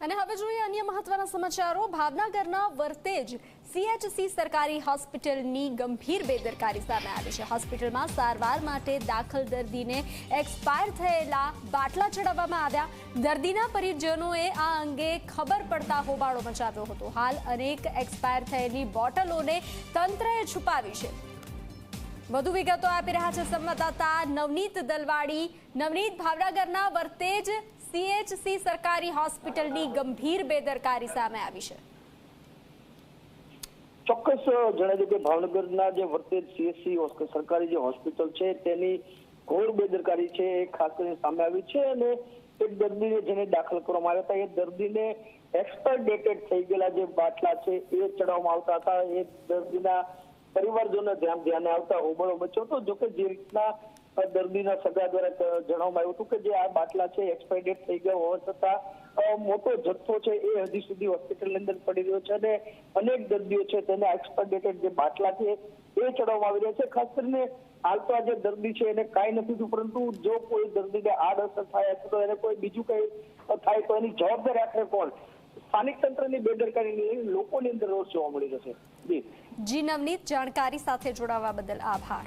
અને હવે જોઈએ અન્ય મહત્વના સમાચારો. ભાવનગરના વર્તેજ સીએચસી સરકારી હોસ્પિટલની ગંભીર બેદરકારી સામે આવી છે. હોસ્પિટલમાં સારવાર માટે દાખલ દર્દીને એક્સપાયર થયેલા બાટલા ચડાવવામાં આવ્યા. દર્દીના પરિજનોએ આ અંગે ખબર પડતા હોબાળો મચાવ્યો હતો. હાલ અનેક એક્સપાયર થયેલી બોટલોને તંત્રએ છુપાવી છે. વધુ વિગતો આપી રહ્યા છે સંવાદદાતા નવનીત દલવાડી. નવનીત, ભાવનગરના વર્તેજ સીએચસી સરકારી હોસ્પિટલની ગંભીર બેદરકારી સામે આવી છે. ચોક્કસ જણાવી દઉં કે ભાવનગરના જે વર્તેજ સીએચસી સરકારી જે હોસ્પિટલ છે, તેની ઘોર બેદરકારી છે એ ખાસ કરીને સામે આવી છે અને એક દર્દીને જેને દાખલ કરવામાં આવ્યા હતા, એ દર્દીને એક્સપાયર ડેટેડ થઈ ગયેલા જે બાટલા છે એ ચડાવવામાં આવતા હતા. એ દર્દીના પરિવારજનો ધ્યાન ધ્યાને આવતા હોબળો બચ્યો હતો. જોકે જે રીતના દર્દીના સગા દ્વારા જણાવવામાં આવ્યું હતું કે જે આ બાટલા છે એક્સપાયર ડેટ થઈ ગયા હોવા છતાં મોટો જથ્થો છે એ હજી સુધી હોસ્પિટલની અંદર પડી રહ્યો છે અને અનેક દર્દીઓ છે તેને એક્સપાયર ડેટેડ જે બાટલા છે એ ચડાવવામાં આવી રહ્યા છે. ખાસ કરીને હાલ તો આ જે દર્દી છે એને કાંઈ નથી થયું, પરંતુ જો કોઈ દર્દીને આડઅસર થાય અથવા એને કોઈ બીજું કંઈ થાય તો એની જવાબદારી આખરે કોણ? સ્થાનિક તંત્રની બેદરકારીની લોકોની અંદર રોષ જોવા મળી રહ્યો છે. જી. જી, નવનીત, જાણકારી સાથે જોડાવા બદલ આભાર.